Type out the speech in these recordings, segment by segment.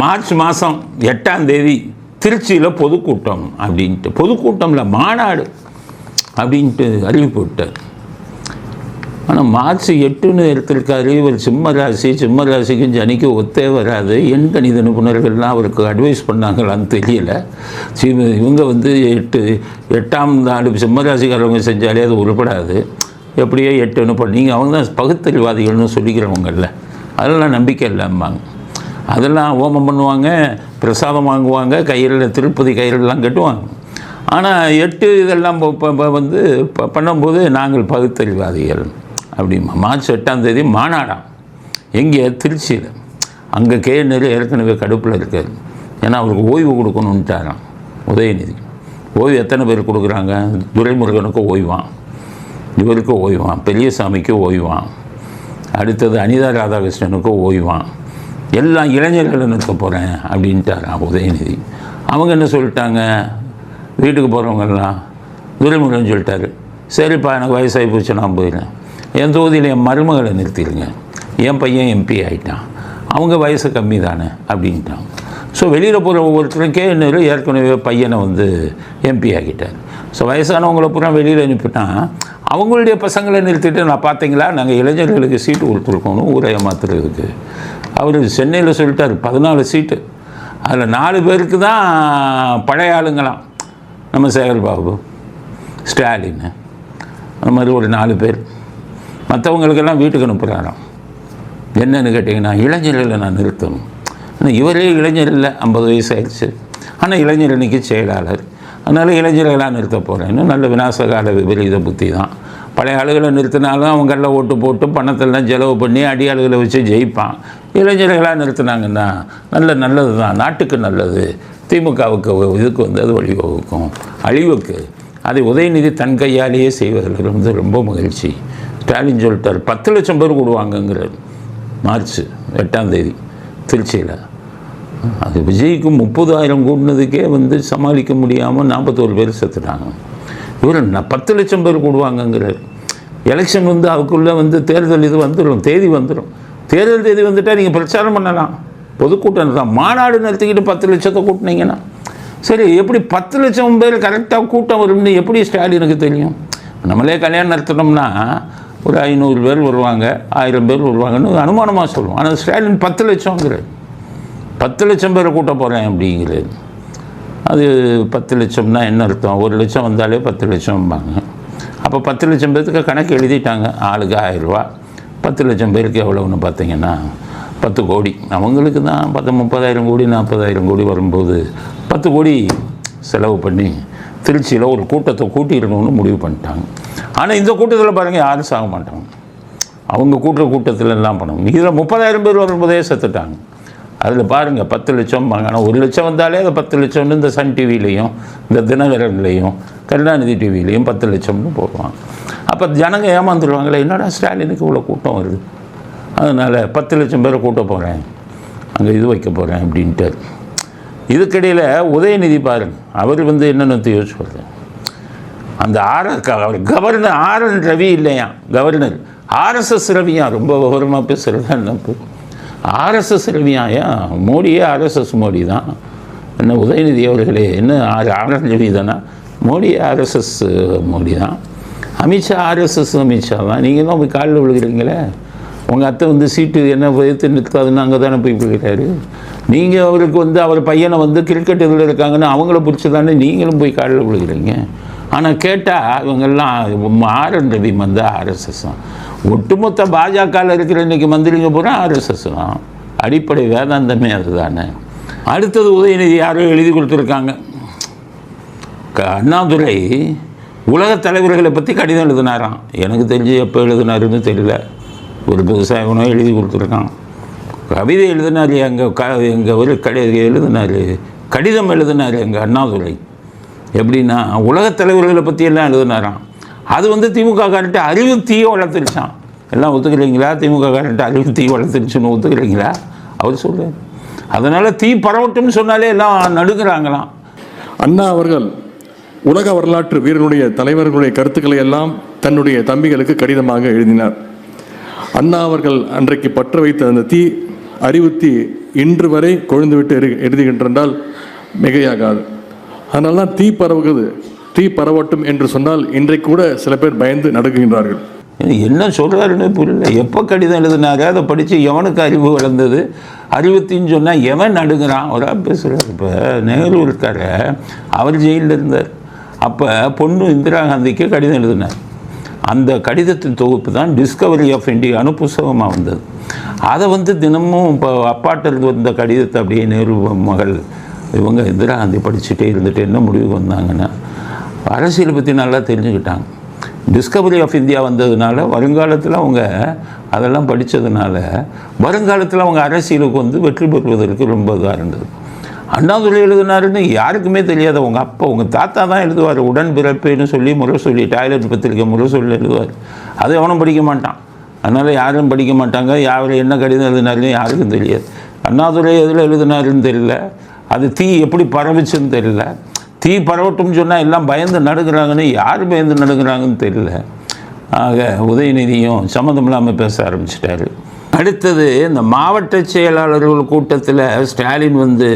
March மாதம் எட்டாம் தேதி திருச்சியில் பொதுக்கூட்டம் அப்படின்ட்டு. பொதுக்கூட்டமில் மாநாடு அப்படின்ட்டு அறிவிப்பு விட்டார். ஆனால் மார்ச் எட்டுன்னு எடுத்திருக்காரு இவர். சிம்ம ராசி சிம்ம ராசிக்கும் ஜனிக்கு ஒத்தே வராது. எண் கணித நிபுணர்கள்லாம் அவருக்கு அட்வைஸ் பண்ணாங்களான்னு தெரியல. சி இவங்க வந்து எட்டு எட்டாம் நாடு சிம்ம ராசிக்காரவங்க செஞ்சாலே அது உருப்படாது. எப்படியோ எட்டுன்னு பண்ணீங்க அவங்க தான் பகுத்தறிவாதிகள்னு சொல்லிக்கிறவங்கல்ல. அதெல்லாம் நம்பிக்கை இல்லைம்பாங்க அதெல்லாம் ஹோமம் பண்ணுவாங்க பிரசாதம் வாங்குவாங்க கயிறில் திருப்பதி கயிறுலாம் கட்டுவாங்க. ஆனால் எட்டு இதெல்லாம் வந்து ப- பண்ணும்போது நாங்கள் பகுத்தறிவாதிகள். அப்படிமா மார்ச் எட்டாம் தேதி மாநாடாம். எங்கே? திருச்சியில். அங்கே கே நெல் ஏற்கனவே கடுப்பில் இருக்காது ஏன்னா அவருக்கு ஓய்வு கொடுக்கணுன்ட்டாராம் உதயநிதி. ஓய்வு எத்தனை பேர் கொடுக்குறாங்க? துரைமுருகனுக்கு ஓய்வான் இவருக்கு ஓய்வான் பெரியசாமிக்கு ஓய்வான் அடுத்தது அனிதா ராதாகிருஷ்ணனுக்கு ஓய்வான் எல்லாம் இளைஞர்களை நிறுத்த போகிறேன் அப்படின்ட்டாரா உதயநிதி. அவங்க என்ன சொல்லிட்டாங்க? வீட்டுக்கு போகிறவங்கெல்லாம் துரைமுருகன் சொல்லிட்டாரு. சரிப்பா எனக்கு வயசாகி போச்சு நான் போயிடுறேன். என் தொகுதியில் என் மருமகளை நிறுத்திடுங்க. என் பையன் எம்பி ஆகிட்டான் அவங்க வயசு கம்மி தானே அப்படின்ட்டான். ஸோ வெளியில் போகிற ஒவ்வொருத்தரும் கேன்னு ஏற்கனவே பையனை வந்து எம்பி ஆகிட்டார் ஸோ வயசானவங்களை பூரா வெளியில் அனுப்பிட்டான். அவங்களுடைய பசங்களை நிறுத்திட்டு நான் பார்த்தீங்களா? நாங்கள் இளைஞர்களுக்கு சீட்டு கொடுத்துருக்கோம் ஊரை ஏமாத்துறதுக்கு. அவர் சென்னையில் சொல்லிட்டார் பதினாலு சீட்டு அதில் நாலு பேருக்கு தான் பழைய ஆளுங்களாம். நம்ம சேகர் பாபு ஸ்டாலின் அந்த மாதிரி ஒரு நாலு பேர். மற்றவங்களுக்கெல்லாம் வீட்டுக்கு அனுப்புகிறாராம் என்னென்னு கேட்டிங்கன்னா இளைஞர்களை நான் நிறுத்தணும். ஆனால் இவரே இளைஞர் இல்லை ஐம்பது வயசு ஆயிடுச்சு. ஆனால் இளைஞர் இன்றைக்கி செயலாளர். அதனால் இளைஞர்களாக நிறுத்த போகிறேன்னு நல்ல விநாசகால விபரீத புத்தி தான் பழைய ஆளுகளை நிறுத்தினாலும் அவங்கள ஓட்டு போட்டு பணத்தெல்லாம் செலவு பண்ணி அடியாளுகளை வச்சு ஜெயிப்பான். இளைஞர்களாக நிறுத்தினாங்கன்னா நல்ல நல்லது தான். நாட்டுக்கு நல்லது. திமுகவுக்கு இதுக்கு வந்து அது வழிவகுக்கும். அழிவுக்கு. அதை உதயநிதி தன் கையாலேயே செய்வதில் வந்து ரொம்ப மகிழ்ச்சி. ஸ்டாலின் சொல்லிட்டார் பத்து லட்சம் பேர் கூடுவாங்கங்கிறார். மார்ச் எட்டாம் தேதி திருச்சியில். அது விஜய்க்கு முப்பதாயிரம் கூடினதுக்கே வந்து சமாளிக்க முடியாமல் நாற்பத்தோரு பேர் செத்துட்டாங்க. இவர் பத்து லட்சம் பேர் கூடுவாங்கங்கிறார். எலெக்ஷன் வந்து அதுக்குள்ளே வந்து தேர்தல் இது வந்துடும் தேதி வந்துடும் தேர்தல் தேதி வந்துட்டால் நீங்கள் பிரச்சாரம் பண்ணலாம். பொதுக்கூட்டம் தான். மாநாடு நடத்திக்கிட்டு பத்து லட்சத்தை கூட்டினீங்கன்னா. சரி எப்படி பத்து லட்சம் பேர் கரெக்டாக கூட்டம் வரும்னு எப்படி ஸ்டாலினுக்கு தெரியும்? நம்மளே கல்யாணம் நடத்தினோம்னா ஒரு ஐநூறு பேர் வருவாங்க ஆயிரம் பேர் வருவாங்கன்னு அனுமானமாக சொல்லுவோம். ஆனால் ஸ்டாலின் பத்து லட்சங்கிறது பத்து லட்சம் பேரை கூட்ட போகிறேன் அப்படிங்கிறது அது பத்து லட்சம்னா என்ன அர்த்தம்? ஒரு லட்சம் வந்தாலே பத்து லட்சம்பாங்க. அப்போ பத்து லட்சம் பேருக்கு கணக்கு எழுதிட்டாங்க. ஆளுக்கு ஆயிரரூவா பத்து லட்சம் பேருக்கு எவ்வளோன்னு பார்த்தீங்கன்னா பத்து கோடி. அவங்களுக்கு தான் பத்து முப்பதாயிரம் கோடி நாற்பதாயிரம் கோடி வரும்போது பத்து கோடி செலவு பண்ணி திருச்சியில் ஒரு கூட்டத்தை கூட்டிடணும்னு முடிவு பண்ணிட்டாங்க. ஆனால் இந்த கூட்டத்தில் பாருங்கள் யாரும் சாக மாட்டாங்க. அவங்க கூட்டுற கூட்டத்தில் எல்லாம் பண்ணுவாங்க இதில் முப்பதாயிரம் பேர் வரும்போதே செத்துட்டாங்க. அதில் பாருங்கள் பத்து லட்சம் ஆனால் ஒரு லட்சம் வந்தாலே அது பத்து லட்சம்னு இந்த சன் டிவிலையும் இந்த தினகரன்லையும் கருணாநிதி டிவிலையும் பத்து லட்சம்னு போடுவாங்க. அப்போ ஜனங்க ஏமாந்துருவாங்களே என்னடா ஸ்டாலினுக்கு இவ்வளோ கூட்டம் வருது? அதனால் பத்து லட்சம் பேரை கூட்ட போகிறேன் அங்கே இது வைக்க போகிறேன் அப்படின்ட்டு இதுக்கிடையில் உதயநிதி பாருங்க அவர் வந்து என்னென்னு யோசிச்சு அந்த ஆர் அவர் கவர்னர் ஆர்என் ரவி இல்லையா? கவர்னர். ஆர்எஸ்எஸ் ரவியா? ரொம்ப விவரமாக பேசுகிறதா என்ன? ஆர்எஸ்எஸ் ரவியாயா மோடியே ஆர்எஸ்எஸ் மோடி தான். என்ன உதயநிதி அவர்களே என்ன ஆர் ஆர்என் ரவி தானே? மோடியே ஆர்எஸ்எஸ் மோடி தான். அமித்ஷா ஆர்எஸ்எஸ் அமித்ஷா தான். நீங்கள் தான் போய் காலில் விழுகிறீங்களே? உங்கள் அத்தை வந்து சீட்டு என்ன எதிர்த்து நிற்காதுன்னு அங்கே தானே போய் விழுகிறாரு? நீங்கள் அவருக்கு வந்து அவர் பையனை வந்து கிரிக்கெட் இதில் இருக்காங்கன்னு அவங்கள பிடிச்சி தானே நீங்களும் போய் காலில் விழுகிறீங்க. ஆனால் கேட்டால் இவங்கெல்லாம் ஆர்என் ரவி வந்து ஆர்எஸ்எஸ் தான். ஒட்டுமொத்த பாஜகவில் இருக்கிற இன்றைக்கி மந்திரிங்க பூரா ஆர்எஸ்எஸ் தான். அடிப்படை வேதாந்தமே அதுதானே. அடுத்தது உதயநிதி யாரோ எழுதி கொடுத்துருக்காங்க. க- அண்ணாதுரை உலகத் தலைவர்களை பற்றி கடிதம் எழுதினாராம். எனக்கு தெரிஞ்சு எப்போ எழுதினாருன்னு தெரியல. ஒரு புதுசாக இவனோ எழுதி கொடுத்துருக்கான். கவிதை எழுதினார் எங்கள் க எங்கள் ஒரு கடிதம் எழுதினார். கடிதம் எழுதினார் எங்கள் அண்ணாதுரை. எப்படின்னா உலகத் தலைவர்களை பற்றியெல்லாம் எழுதினாராம். அது வந்து திமுக காரன்ட்டு அறிவு தீய வளர்த்துருச்சான் எல்லாம் ஒத்துக்கிறீங்களா? திமுக காரன்ட்டு அறிவு தீ வளர்த்துருச்சுன்னு ஒத்துக்கிறீங்களா? அவர் சொல்கிறார் அதனால் தீ பரவட்டும்னு சொன்னாலே எல்லாம் நடுக்கிறாங்களாம் அண்ணா அவர்கள் உலக வரலாற்று வீரர்களுடைய தலைவர்களுடைய கருத்துக்களை எல்லாம் தன்னுடைய தம்பிகளுக்கு கடிதமாக எழுதினார். அண்ணா அவர்கள் அன்றைக்கு பற்ற வைத்த அந்த தீ அறிவுத்தி இன்று வரை கொழுந்துவிட்டு எரி எழுதுகின்றால் மிகையாகாது. அதனால தான் தீ பரவுகிறது தீ பரவட்டும் என்று சொன்னால் இன்றைக்கு கூட சில பேர் பயந்து நடுங்குகின்றார்கள். என்ன சொல்கிறாருன்னு புரியல. எப்போ கடிதம் எழுதுனாங்க அதை படித்து எவனுக்கு அறிவு வளர்ந்தது? அறிவுத்தின்னு சொன்னால் எவன் நடுங்கிறான்? ஒரு ஆள் பேசுகிறார் இப்போ நேரு இருக்கார். அவர் ஜெயிலில் இருந்தார். அப்போ பொண்ணு இந்திரா காந்திக்கு கடிதம் எழுதினார். அந்த கடிதத்தின் தொகுப்பு தான் டிஸ்கவரி ஆஃப் இந்தியான்னு புஸ்தகமாக வந்தது. அதை வந்து தினமும் இப்போ அப்பாட்டில் வந்த கடிதத்தை அப்படியே நேரு மகள் இவங்க இந்திரா காந்தி படிச்சுட்டே இருந்துட்டு என்ன முடிவுக்கு வந்தாங்கன்னா அரசியலை பற்றி நல்லா தெரிஞ்சுக்கிட்டாங்க. டிஸ்கவரி ஆஃப் இந்தியா வந்ததுனால வருங்காலத்தில் அவங்க அதெல்லாம் படித்ததுனால வருங்காலத்தில் அவங்க அரசியலுக்கு வந்து வெற்றி பெறுவதற்கு ரொம்ப இதாக இருந்தது. அண்ணாதுரை எழுதினாருன்னு யாருக்குமே தெரியாது அவங்க அப்பா உங்கள் தாத்தா தான் எழுதுவார். உடன்பிறப்புன்னு சொல்லி முரசொலி டாய்லெட் பத்திரிக்கை முரசொலி எழுதுவார். அதை எவனும் படிக்க மாட்டான். அதனால் யாரும் படிக்க மாட்டாங்க. யார் என்ன கடிதம் எழுதினாருன்னு யாருக்கும் தெரியாது. அண்ணாதுரை எதில் எழுதினாருன்னு தெரியல. அது தீ எப்படி பரவுச்சுன்னு தெரியல. தீ பரவட்டும் சொன்னால் எல்லாம் பயந்து நடுக்கிறாங்கன்னு யார் பயந்து நடுக்கிறாங்கன்னு தெரியல. ஆக உதயநிதியும் சம்மந்தம் இல்லாமல் பேச ஆரம்பிச்சிட்டாரு. அடுத்தது இந்த மாவட்ட செயலாளர்கள் கூட்டத்தில் ஸ்டாலின் வந்து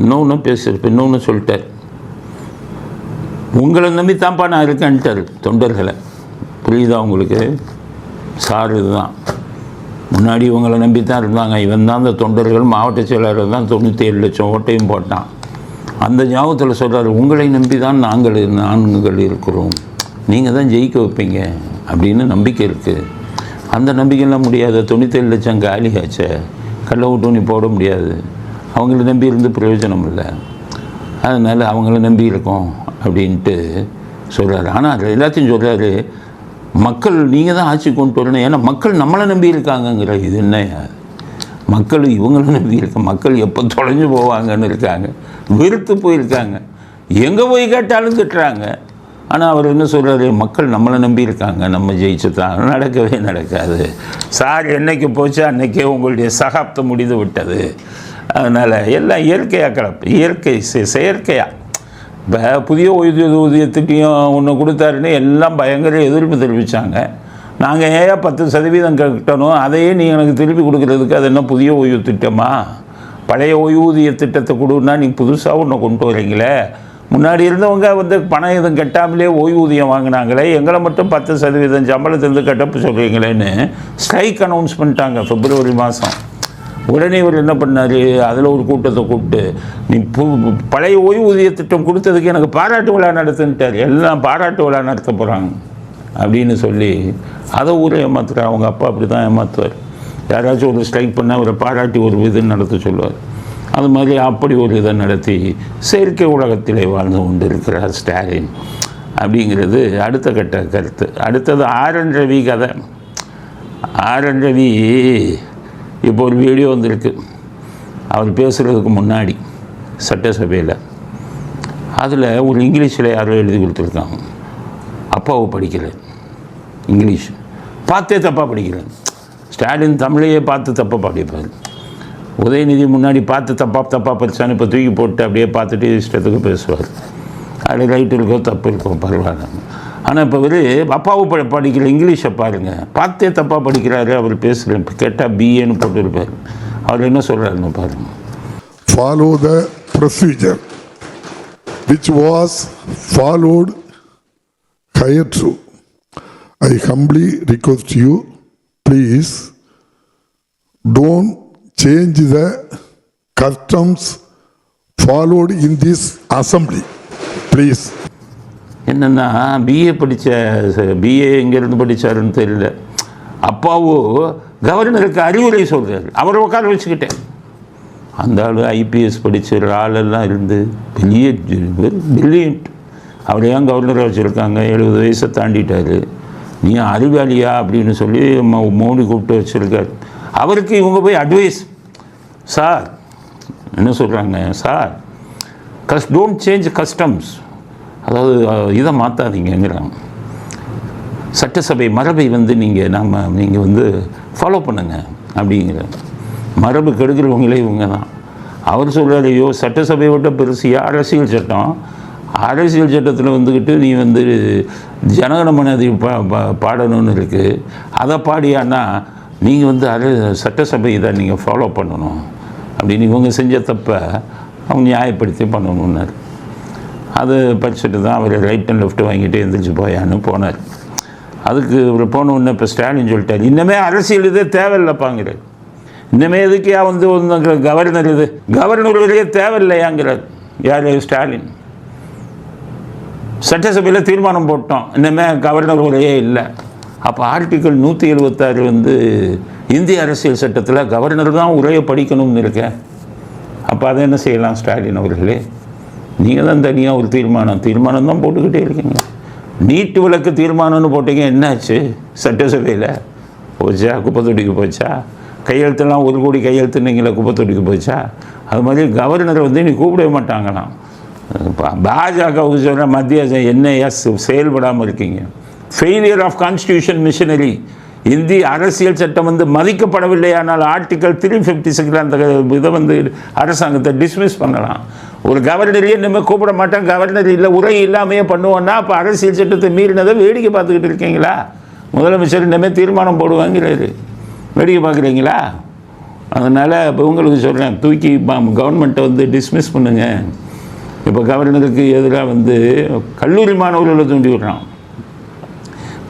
இன்னொன்று பேசியிருப்பேன் இன்னொன்று சொல்லிட்டார். உங்களை நம்பி தான்ப்பா நான் இருக்கேன்ட்டார் தொண்டர்களை. புரியுதா உங்களுக்கு? சார் இதுதான். முன்னாடி இவங்களை நம்பி தான் இருந்தாங்க. இவன் தான் அந்த தொண்டர்கள். மாவட்ட செயலாளர் தான் தொண்ணூற்றி ஏழு லட்சம் ஓட்டையும் போட்டான். அந்த ஞாபகத்தில் சொல்கிறார் உங்களை நம்பி தான் நாங்கள் நான்கள் இருக்கிறோம். நீங்கள் தான் ஜெயிக்க வைப்பீங்க. அப்படின்னு நம்பிக்கை இருக்குது அந்த நம்பிக்கைலாம் முடியாது. தொண்ணூத்தேழு லட்சம் காலி ஆச்சே. கள்ள ஓட்டு நீ போட முடியாது. அவங்கள நம்பி இருந்து பிரயோஜனம் இல்லை. அதனால் அவங்கள நம்பி இருக்கோம் அப்படின்ட்டு சொல்கிறாரு ஆனால் எல்லாத்தையும் சொல்கிறாரு மக்கள் நீங்கள் தான் ஆட்சி கொண்டு வரணும். ஏன்னா மக்கள் நம்மளை நம்பி இருக்காங்கங்கிற இது என்ன மக்கள் இவங்களை நம்பி இருக்க மக்கள் எப்போ தொலைஞ்சு போவாங்கன்னு இருக்காங்க. வெறுத்து போயிருக்காங்க. எங்கே போய் கேட்டாலும் திட்டுறாங்க. ஆனால் அவர் என்ன சொல்கிறாரு மக்கள் நம்மளை நம்பி இருக்காங்க. நம்ம ஜெயிச்சு தான். நடக்கவே நடக்காது. சார் என்றைக்கு போச்சு? அன்னைக்கே உங்களுடைய சகாப்தம் முடிந்து விட்டது. அதனால் எல்லாம் இயற்கையாக கலப்பு. இயற்கை செ- செயற்கையாக இப்போ புதிய ஓய்வூதிய ஊதியத்திட்டையும் ஒன்று கொடுத்தாருன்னு எல்லாம் பயங்கர எதிர்ப்பு தெரிவித்தாங்க நாங்கள் ஏன் பத்து சதவீதம் கட்டணும்? அதையே நீ எனக்கு திருப்பி கொடுக்குறதுக்கு அது என்ன புதிய ஓய்வு திட்டமா? பழைய ஓய்வூதிய திட்டத்தை கொடுன்னா நீங்கள் புதுசாக ஒன்று கொண்டு வரீங்களே? முன்னாடி இருந்தவங்க வந்து பணம் எதுவும் கட்டாமலே ஓய்வூதியம் வாங்கினாங்களே எங்களை மட்டும் பத்து சதவீதம் சம்பளத்திலிருந்து கட்டப்பு சொல்கிறீங்களேன்னு ஸ்ட்ரைக் அனௌன்ஸ் பண்ணிட்டாங்க பிப்ரவரி மாதம் உடனே இவர் என்ன பண்ணார்? அதில் ஒரு கூட்டத்தை கூப்பிட்டு நீ பழைய ஓய்வூதிய திட்டம் கொடுத்ததுக்கு எனக்கு பாராட்டு விழா நடத்துன்ட்டார். எல்லாம் பாராட்டு விழா நடத்த போகிறாங்க அப்படின்னு சொல்லி அதை ஊரை ஏமாத்துறாரு. அவங்க அப்பா அப்படி தான் ஏமாத்துவார். யாராச்சும் ஒரு ஸ்ட்ரைக் பண்ணால் அவரை பாராட்டி ஒரு இது நடத்த சொல்லுவார். அது மாதிரி அப்படி ஒரு இதை நடத்தி செயற்கை உலகத்திலே வாழ்ந்து கொண்டு இருக்கிறார் ஸ்டாலின். அப்படிங்கிறது அடுத்த கட்ட கருத்து. அடுத்தது ஆரன் ரவி கதை. ஆரன் ரவி இப்போ ஒரு வீடியோ வந்திருக்கு. அவர் பேசுகிறதுக்கு முன்னாடி சட்டசபையில். அதில் ஒரு இங்கிலீஷில் யாரோ எழுதி கொடுத்துருக்காங்க. அப்பாவை படிக்கிறேன் இங்கிலீஷ். பார்த்தே தப்பாக படிக்கிறேன் ஸ்டாலின் தமிழையே பார்த்து தப்பாக படிப்பார் உதயநிதி முன்னாடி பார்த்து தப்பாக தப்பாக படித்தான்னு இப்போ தூக்கி போட்டு அப்படியே பார்த்துட்டு இஷ்டத்துக்கு பேசுவார். அது ரைட் இருக்கோ தப்பு இருக்கோ பரவாயில்ல. ஆனால் இப்போ இவர் அப்பாவை ப படிக்கிற இங்கிலீஷை பாருங்கள் பார்த்தே தப்பாக படிக்கிறாரு அவர் பேசுகிறேன் இப்போ கேட்டால் பிஏன்னு போட்டிருப்பார். அவர் என்ன சொல்கிறாருன்னு பாருங்கள் the procedure which was was ஹையர் true I humbly request you please don't change the customs followed in this assembly please என்னென்னா பிஏ படித்த பிஏ எங்கேருந்து படித்தாருன்னு தெரியல. அப்பாவோ கவர்னருக்கு அறிவுரை சொல்கிறார் அவரை உட்கார வச்சுக்கிட்டேன். அந்த ஆள் ஐபிஎஸ் படித்த ஒரு ஆளெல்லாம் இருந்து பெரிய பில்லியன்ட் அவர் ஏன் கவர்னராக வச்சுருக்காங்க? எழுபது வயசை தாண்டிட்டார். நீ அறிவாளியா அப்படின்னு சொல்லி மோடி கூப்பிட்டு வச்சுருக்காரு. அவருக்கு இவங்க போய் அட்வைஸ் சார் என்ன சொல்கிறாங்க சார் கஸ் டோன்ட் சேஞ்ச் கஸ்டம்ஸ் அதாவது இதை மாற்றாதீங்கிறாங்க சட்டசபை மரபை வந்து நீங்கள் நாம் நீங்கள் வந்து ஃபாலோ பண்ணுங்க அப்படிங்கிற மரபு கெடுக்கிறவங்களே இவங்க தான். அவர் சொல்கிறார் ஐயோ சட்டசபை விட்ட பெருசியா அரசியல் சட்டம்? அரசியல் சட்டத்தில் வந்துக்கிட்டு நீ வந்து ஜனகணமனதி பா பாடணும்னு இருக்குது அதை பாடியான்னா நீங்கள் வந்து அர சட்டசபை இதை நீங்கள் ஃபாலோ பண்ணணும். அப்படின்னு இவங்க செஞ்ச தப்பை அவங்க நியாயப்படுத்தி பண்ணணும்னார். அது படிச்சுட்டு தான் அவர் ரைட் அண்ட் லெஃப்ட் வாங்கிட்டு எந்திரிச்சு போயான்னு போனார். அதுக்கு இவர் போனோடனே இப்போ ஸ்டாலின் சொல்லிட்டார் இன்னமே அரசியல் இதே தேவையில்லைப்பாங்கிறார் இன்னமே எதுக்கே வந்து கவர்னர் இது கவர்னர் இதே தேவையில்லையாங்கிறார். யார்? ஸ்டாலின். சட்டசபையில் தீர்மானம் போட்டோம். இனிமேல் கவர்னர் உரையே இல்லை. அப்போ ஆர்டிக்கல் நூற்றி எழுபத்தாறு வந்து இந்திய அரசியல் சட்டத்தில் கவர்னர் தான் உரையை படிக்கணும்னு இருக்கேன் அப்போ அதை என்ன செய்யலாம் ஸ்டாலின் அவர்களே? நீங்கள் தான் தனியாக ஒரு தீர்மானம் தீர்மானம் தான் போட்டுக்கிட்டே இருக்கீங்க. நீட்டு விளக்கு தீர்மானம்னு போட்டீங்க என்னாச்சு? சட்டசபையில் போச்சா? குப்பை தொட்டிக்கு போச்சா? கையெழுத்தெல்லாம் ஒரு கோடி கையெழுத்துனீங்களே குப்பை தொட்டிக்கு போச்சா? அது மாதிரி கவர்னரை வந்து நீ கூப்பிடவே மாட்டாங்களாம். பாஜகவுக்கு சொல்கிற மத்திய என்ஐஎஸ் என்ன எஸ் செயல்படாமல் இருக்கீங்க? ஃபெயிலியர் ஆஃப் கான்ஸ்டியூஷன் மிஷனரி இந்திய அரசியல் சட்டம் வந்து மதிக்கப்படவில்லையானால் ஆர்டிக்கல் த்ரீ ஃபிஃப்டி சிக்ஸில் அந்த இதை வந்து அரசாங்கத்தை டிஸ்மிஸ் பண்ணலாம். ஒரு கவர்னரையே இனிமேல் கூப்பிட மாட்டேன். கவர்னர் இல்லை உரை இல்லாமையே பண்ணுவோன்னா அப்போ அரசியல் சட்டத்தை மீறினதை வேடிக்கை பார்த்துக்கிட்டு இருக்கீங்களா? முதலமைச்சர் இனிமேல் தீர்மானம் போடுவாங்கிறாரு. வேடிக்கை பார்க்குறீங்களா? அதனால் இப்போ உங்களுக்கு சொல்கிறேன் தூக்கி கவர்மெண்ட்டை வந்து டிஸ்மிஸ் பண்ணுங்கள் இப்போ கவர்னருக்கு எதிராக வந்து கல்லூரி மாணவர்களை தூண்டி விடுறான்.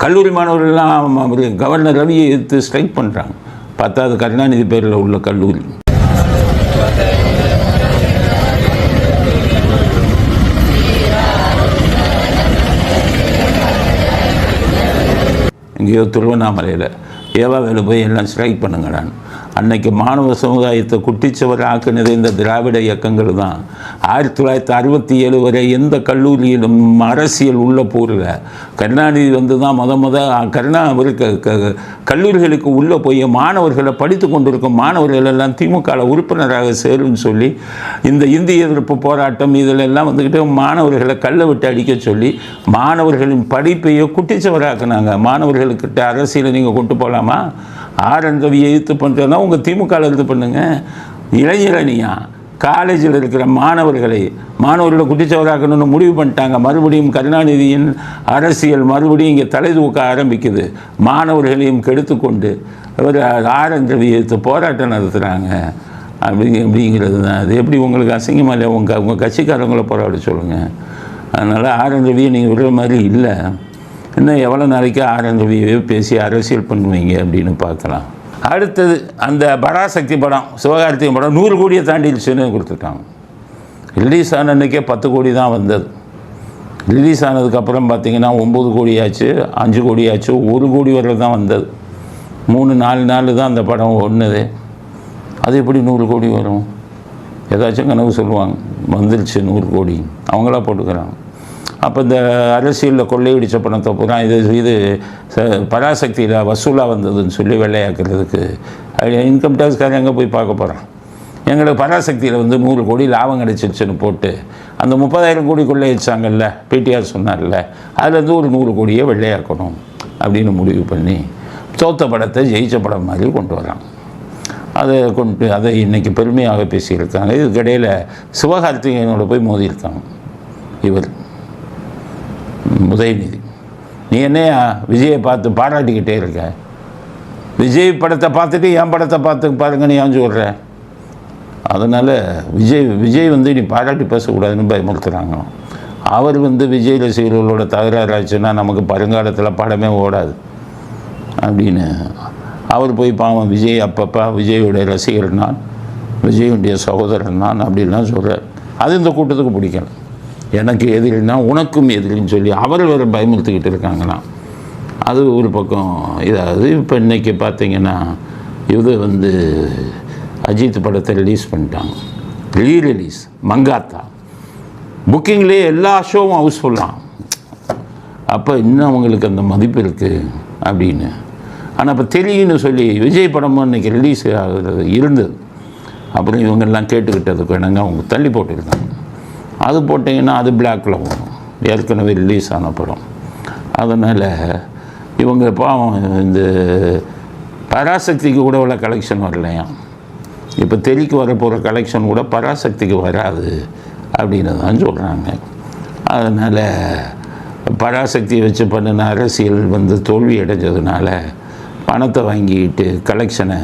கல்லூரி மாணவர்கள்லாம் அவரு கவர்னர் ரவியை எதிர்த்து ஸ்ட்ரைக் பண்ணுறாங்க பத்தாவது கருணாநிதி பேரில் உள்ள கல்லூரி. எங்கேயோ திருவண்ணாமலையில் ஏவா வேலை போய் எல்லாம் ஸ்ட்ரைக் பண்ணுங்கடான்னு அன்னைக்கு மாணவ சமுதாயத்தை குட்டிச்சவர் ஆக்குனது இந்த திராவிட இயக்கங்கள் தான். ஆயிரத்தி தொள்ளாயிரத்தி அறுபத்தி ஏழு வரை எந்த கல்லூரியிலும் அரசியல் உள்ள போரில் கருணாநிதி வந்து தான் மொத மொத கருணா அவருக்கு க- கல்லூரிகளுக்கு உள்ளே போய் மாணவர்களை படித்து கொண்டிருக்கும் மாணவர்கள் எல்லாம் திமுகவில் உறுப்பினராக சேரும்னு சொல்லி இந்த இந்திய எதிர்ப்பு போராட்டம் இதில் எல்லாம் வந்துக்கிட்டு மாணவர்களை கல்லை விட்டு அடிக்க சொல்லி மாணவர்களின் படிப்பையோ குட்டிச்சவராக்குனாங்க. மாணவர்களுக்கிட்ட அரசியலை நீங்கள் கொண்டு போகலாமா ஆர் என் ரவியை எதிர்த்து பண்ணுறதுனா உங்கள் திமுகவில் இது பண்ணுங்கள் இளைஞரணியா காலேஜில் இருக்கிற மாணவர்களை மாணவர்களை குட்டிச்சவராக்கணும்னு முடிவு பண்ணிட்டாங்க. மறுபடியும் கருணாநிதியின் அரசியல் மறுபடியும் இங்கே தலை தூக்க ஆரம்பிக்குது. மாணவர்களையும் கெடுத்துக்கொண்டு ஒரு ஆர் என் ரவி எதிர்த்து போராட்டம் நடத்துகிறாங்க அப்படி அப்படிங்கிறது தான். அது எப்படி உங்களுக்கு அசிங்கமாக இல்லை? உங்கள் உங்கள் கட்சிக்காரங்களை போராட சொல்லுங்கள் அதனால் ஆர் என் ரவியை நீங்கள் விடுற மாதிரி இல்லை. இன்னும் எவ்வளோ நாளைக்கு ஆர் பேசி அரசியல் பண்ணுவீங்க அப்படின்னு பார்க்கலாம். அடுத்தது அந்த பராசக்தி படம் சிவகார்த்திகை படம் நூறு கோடியை தாண்டிடுச்சுன்னு கொடுத்துட்டாங்க. ரிலீஸ் ஆன அன்னைக்கே பத்து கோடி தான் வந்தது. ரிலீஸ் ஆனதுக்கப்புறம் பார்த்தீங்கன்னா ஒம்பது கோடி ஆச்சு அஞ்சு கோடி ஆச்சு ஒரு கோடி வரை தான் வந்தது. மூணு நாலு நாள் தான் அந்த படம் ஒன்றுது அது எப்படி நூறு கோடி வரும்? ஏதாச்சும் கனவு சொல்லுவாங்க வந்துருச்சு நூறு கோடி. அவங்களா போட்டுக்கிறாங்க. அப்போ இந்த அரசியலில் கொள்ளையடிச்ச பணத்தை பூரா இது இது ச- பராசக்தியில் வசூலாக வந்ததுன்னு சொல்லி வெள்ளையாக்குறதுக்கு இன்கம் டேக்ஸ்காரன் எங்கே போய் பார்க்க போகிறான் எங்களுக்கு பராசக்தியில் வந்து நூறு கோடி லாபம் கிடச்சிருச்சுன்னு போட்டு அந்த முப்பதாயிரம் கோடி கொள்ளையடிச்சாங்கல்ல பிடிஆர் சொன்னார்ல அதுலேருந்து ஒரு நூறு கோடியே வெள்ளையாக்கணும் அப்படின்னு முடிவு பண்ணி தோத்த படத்தை ஜெயிச்ச படம் மாதிரி கொண்டு வரான். அதை கொண்டு அதை இன்னைக்கு பெருமையாக பேசியிருக்காங்க. இதுக்கிடையில் சிவகார்த்திகேயனோட போய் மோதியிருக்காங்க இவர். உதயநிதி நீ என்னையா விஜயை பார்த்து பாராட்டிக்கிட்டே இருக்க? விஜய் படத்தை பார்த்துட்டு என் படத்தை பார்த்து பாருங்க நீ ஏன் சொல்கிற அதனால் விஜய் விஜய் வந்து நீ பாராட்டி பேசக்கூடாதுன்னு பயமுறுத்துகிறாங்க அவர் வந்து விஜய் ரசிகர்களோட தகராறு ஆச்சுன்னா நமக்கு பருங்காலத்தில் படமே ஓடாது. அப்படின்னு அவர் போய் பாவம் விஜய் அப்பப்பா விஜயோடைய ரசிகர் நான் விஜயுடைய சகோதரன் நான் அப்படின்லாம் சொல்கிறார் அது இந்த கூட்டத்துக்கு பிடிக்கல. எனக்கு எதிரினா உனக்கும் எதிரின்னு சொல்லி அவர் பயமுறுத்திக்கிட்டு இருக்காங்களாம். அது ஒரு பக்கம் இதாகுது. இப்போ இன்றைக்கி பார்த்தீங்கன்னா இது வந்து அஜித் படத்தை ரிலீஸ் பண்ணிட்டாங்க. Re release Mankatha. புக்கிங்லேயே எல்லா ஷோவும் ஹவுஸ்ஃபுல்லாம் அப்போ இன்னும் அவங்களுக்கு அந்த மதிப்பு இருக்குது அப்படின்னு. ஆனால் இப்போ தெரியும்னு சொல்லி விஜய் படமும் இன்றைக்கி ரிலீஸ் ஆகுறது இருந்தது. அப்புறம் இவங்கெல்லாம் கேட்டுக்கிட்டதுக்கு வேணுங்க அவங்க தள்ளி போட்டுருக்காங்க அது போட்டிங்கன்னா அது பிளாக்கில் போகும் ஏற்கனவே ரிலீஸ் ஆன படம். அதனால் இவங்க பாவம் இந்த பராசக்திக்கு கூட உள்ள கலெக்ஷன் வரலையா? இப்போ தெறிக்கு வரப்போகிற கலெக்ஷன் கூட பராசக்திக்கு வராது அப்படின்னு தான் சொல்கிறாங்க அதனால் பராசக்தியை வச்சு பண்ணின அரசியல் வந்து தோல்வி அடைஞ்சதுனால பணத்தை வாங்கிட்டு கலெக்ஷனை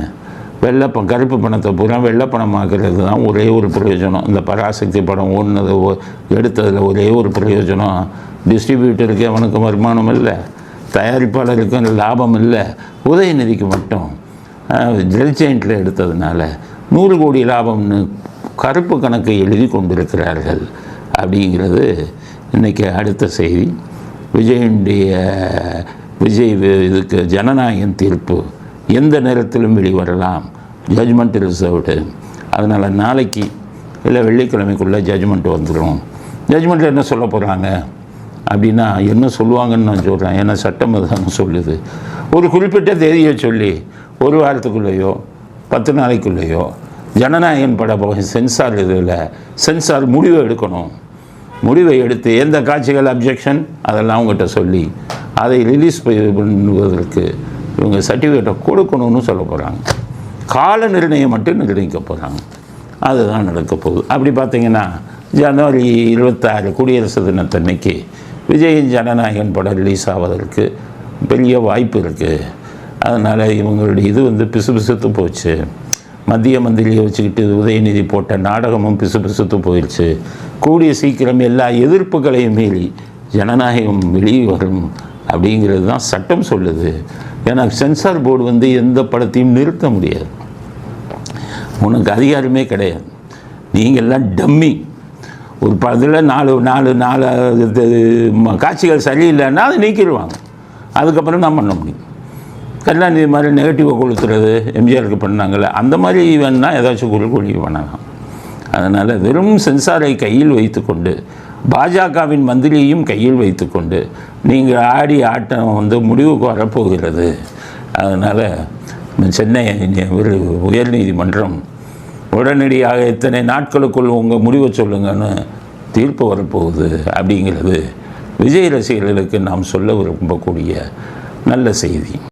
வெள்ளப்பம் கருப்பு பணத்தை பூரா வெள்ளப்பணமாக்குறது தான் ஒரே ஒரு பிரயோஜனம். இந்த பராசக்தி படம் ஓடுனது எடுத்ததில் ஒரே ஒரு பிரயோஜனம். டிஸ்ட்ரிபியூட்டருக்கு அவனுக்கு வருமானம் இல்லை. தயாரிப்பாளருக்கும் லாபம் இல்லை. உதயநிதிக்கு மட்டும். ஜெல் ஜெயிண்டில் எடுத்ததுனால நூறு கோடி லாபம்னு கருப்பு கணக்கை எழுதி கொண்டிருக்கிறார்கள் அப்படிங்கிறது இன்றைக்கி அடுத்த செய்தி. விஜயனுடைய விஜய் இதுக்கு ஜனநாயகம் தீர்ப்பு. எந்த நேரத்திலும் வெளிவரலாம். ஜட்ஜ்மெண்ட் ரிசர்வ்டு அதனால் நாளைக்கு இல்லை வெள்ளிக்கிழமைக்குள்ளே ஜட்ஜ்மெண்ட் வந்துடும் ஜட்ஜ்மெண்ட்டில் என்ன சொல்ல போகிறாங்க அப்படின்னா என்ன சொல்லுவாங்கன்னு நான் சொல்கிறேன் ஏன்னா சட்டம் அதுதான் சொல்லுது. ஒரு குறிப்பிட்ட தேதியை சொல்லி ஒரு வாரத்துக்குள்ளேயோ பத்து நாளைக்குள்ளேயோ ஜனநாயகன் பட சென்சார் இதில். சென்சார் முடிவை எடுக்கணும். முடிவை எடுத்து எந்த காட்சிகள் அப்ஜெக்ஷன் அதெல்லாம் அவங்ககிட்ட சொல்லி அதை ரிலீஸ் பண்ணுவதற்கு இவங்க சர்டிஃபிகேட்டை கொடுக்கணும்னு சொல்ல போகிறாங்க கால நிர்ணயம் மட்டும் நிர்ணயிக்க போகிறாங்க அதுதான் நடக்க போகுது. அப்படி பார்த்தீங்கன்னா ஜனவரி இருபத்தாறு குடியரசு தினத்தன்னைக்கு விஜயின் ஜனநாயகன் படம் ரிலீஸ் ஆவதற்கு பெரிய வாய்ப்பு இருக்குது அதனால் இவங்களுடைய இது வந்து பிசுபிசுத்து போச்சு. மத்திய மந்திரியை வச்சுக்கிட்டு உதயநிதி போட்ட நாடகமும் பிசுபிசுத்து போயிடுச்சு கூடிய சீக்கிரம் எல்லா எதிர்ப்புகளையும் மீறி ஜனநாயகம் வெளியே வரும் அப்படிங்கிறது தான் சட்டம் சொல்லுது. ஏன்னா சென்சார் போர்டு வந்து எந்த படத்தையும் நிறுத்த முடியாது. உனக்கு அதிகாரமே கிடையாது. நீங்கள்லாம் டம்மி ஒரு படத்தில் நாலு நாலு நாலு காட்சிகள் சரியில்லைன்னா அதை நீக்கிடுவாங்க. அதுக்கப்புறம் தான் பண்ண முடியும். கருணாநிதி மாதிரி நெகட்டிவாக கொளுத்துறது எம்ஜிஆருக்கு பண்ணாங்கல்ல அந்த மாதிரி வேணால் ஏதாச்சும் குரல் கொள்கை பண்ணலாம். அதனால் வெறும் சென்சாரை கையில் வைத்துக்கொண்டு பாஜகவின் மந்திரியையும் கையில் வைத்துக்கொண்டு நீங்கள் ஆடி ஆட்டம் வந்து முடிவுக்கு வரப்போகிறது. அதனால் சென்னை ஒரு உயர்நீதிமன்றம் உடனடியாக இத்தனை நாட்களுக்குள் உங்கள் முடிவை சொல்லுங்கன்னு தீர்ப்பு வரப்போகுது அப்படிங்கிறது விஜய் ரசிகர்களுக்கு நாம் சொல்ல விரும்பக்கூடிய நல்ல செய்தி.